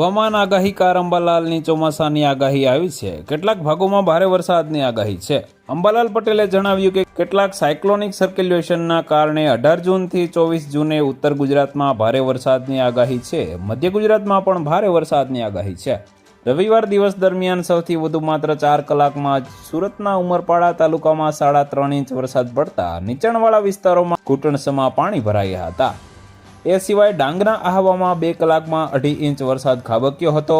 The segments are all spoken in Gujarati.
હવામાન આગાહીકાર અંબાલાલની ચોમાસાની આગાહી આવી છે. કેટલાક ભાગોમાં ભારે વરસાદની આગાહી છે. અંબાલાલ પટેલે જણાવ્યું કે કેટલાક સાયક્લોનિક સર્ક્યુલેશનના કારણે અઢાર જૂનથી ચોવીસ જૂને ઉત્તર ગુજરાતમાં ભારે વરસાદની આગાહી છે. મધ્ય ગુજરાતમાં પણ ભારે વરસાદની આગાહી છે. રવિવાર દિવસ દરમિયાન સૌથી વધુ માત્ર ચાર કલાકમાં જ સુરતના ઉમરપાડા તાલુકામાં સાડા ત્રણ ઇંચ વરસાદ પડતા નીચાણવાળા વિસ્તારોમાં ઘૂંટણસમાં પાણી ભરાયા હતા. એ સિવાય ડાંગના આહવામાં બે કલાકમાં અઢી ઇંચ વરસાદ ખાબક્યો હતો.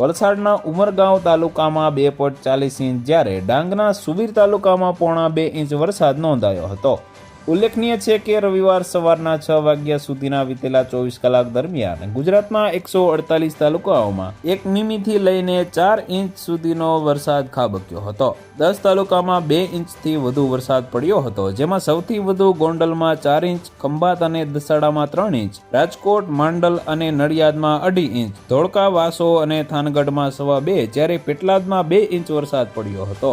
વલસાડના ઉમરગાંવ તાલુકામાં બે પોઈન્ટ ચાલીસ ઇંચ જ્યારે ડાંગના સુબીર તાલુકામાં પોણા બે ઇંચ વરસાદ નોંધાયો હતો. ઉલ્લેખનીય છે કે રવિવાર સવારના છ વાગ્યા સુધીના વીતેલા ચોવીસ કલાક દરમિયાન ગુજરાતમાં એકસો અડતાલીસ તાલુકાઓમાં એક મીમીથી લઈને ચાર ઇંચ સુધીનો વરસાદ ખાબક્યો હતો. દસ તાલુકામાં બે ઇંચથી વધુ વરસાદ પડ્યો હતો, જેમાં સૌથી વધુ ગોંડલમાં ચાર ઇંચ, ખંભાત અને દસાડામાં ત્રણ ઇંચ, રાજકોટ, માંડલ અને નડિયાદમાં અઢી ઇંચ, ધોળકા, વાસો અને થાનગઢમાં સવા બે, જ્યારે પેટલાદમાં બે ઇંચ વરસાદ પડ્યો હતો.